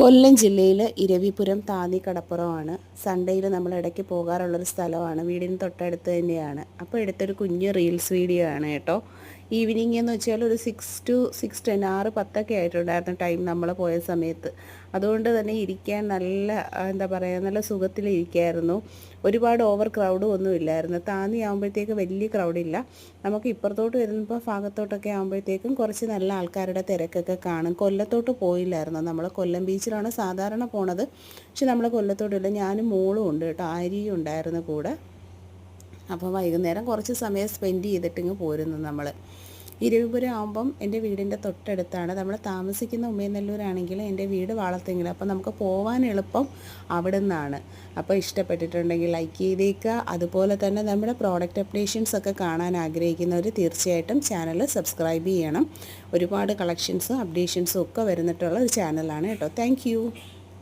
കൊല്ലം ജില്ലയിൽ ഇരവിപുരം താന്നി കടപ്പുറമാണ് സൺഡേയിൽ നമ്മൾ ഇടയ്ക്ക് പോകാറുള്ളൊരു സ്ഥലമാണ്. വീടിന് തൊട്ടടുത്ത് തന്നെയാണ്. അപ്പോൾ എടുത്തൊരു കുഞ്ഞ് റീൽസ് വീഡിയോ ആണ് കേട്ടോ. ഈവനിങ് എന്ന് വെച്ചാൽ ഒരു സിക്സ് ടു സിക്സ് ടെൻ ആറ് പത്തൊക്കെ ആയിട്ടുണ്ടായിരുന്നു ടൈം നമ്മൾ പോയ സമയത്ത്. അതുകൊണ്ട് തന്നെ ഇരിക്കാൻ നല്ല എന്താ പറയുക നല്ല സുഖത്തിലിരിക്കായിരുന്നു. ഒരുപാട് ഓവർ ക്രൗഡും ഒന്നും ഇല്ലായിരുന്നു. താന്നി ആകുമ്പോഴത്തേക്ക് വലിയ ക്രൗഡില്ല നമുക്ക് ഇപ്പുറത്തോട്ട് വരുമ്പോൾ ഭാഗത്തോട്ടൊക്കെ ആകുമ്പോഴത്തേക്കും കുറച്ച് നല്ല ആൾക്കാരുടെ തിരക്കൊക്കെ കാണും. കൊല്ലത്തോട്ട് പോയില്ലായിരുന്നു നമ്മൾ കൊല്ലം ബീച്ചിലാണ് സാധാരണ പോണത്. പക്ഷെ നമ്മൾ കൊല്ലത്തോട്ടില്ല. ഞാനും മോളും ഉണ്ട് കേട്ടോ. ആര്യയും ഉണ്ടായിരുന്നു കൂടെ. അപ്പോൾ വൈകുന്നേരം കുറച്ച് സമയം സ്പെൻഡ് ചെയ്തിട്ട് ചെയ്തിട്ടിങ്ങ് പോരുന്നു നമ്മൾ ഇരുവിപുരം ആകുമ്പം എന്റെ വീടിന്റെ തൊട്ടടുത്താണ്. നമ്മൾ താമസിക്കുന്ന ഉമ്മയനല്ലൂരാണെങ്കിൽ എന്റെ വീട് വാളത്തെങ്കിലും അപ്പോൾ നമുക്ക് പോകാൻ എളുപ്പം അവിടെ നിന്നാണ് അപ്പോൾ ഇഷ്ടപ്പെട്ടിട്ടുണ്ടെങ്കിൽ ലൈക്ക് ചെയ്തേക്കുക. അതുപോലെ തന്നെ നമ്മുടെ പ്രോഡക്റ്റ് അപ്ഡേഷൻസ് ഒക്കെ കാണാൻ ആഗ്രഹിക്കുന്നവർ തീർച്ചയായിട്ടും ചാനൽ സബ്സ്ക്രൈബ് ചെയ്യണം. ഒരുപാട് കളക്ഷൻസും അപ്ഡേഷൻസും ഒക്കെ വരുന്നിട്ടുള്ള ഒരു ചാനലാണ് കേട്ടോ. താങ്ക്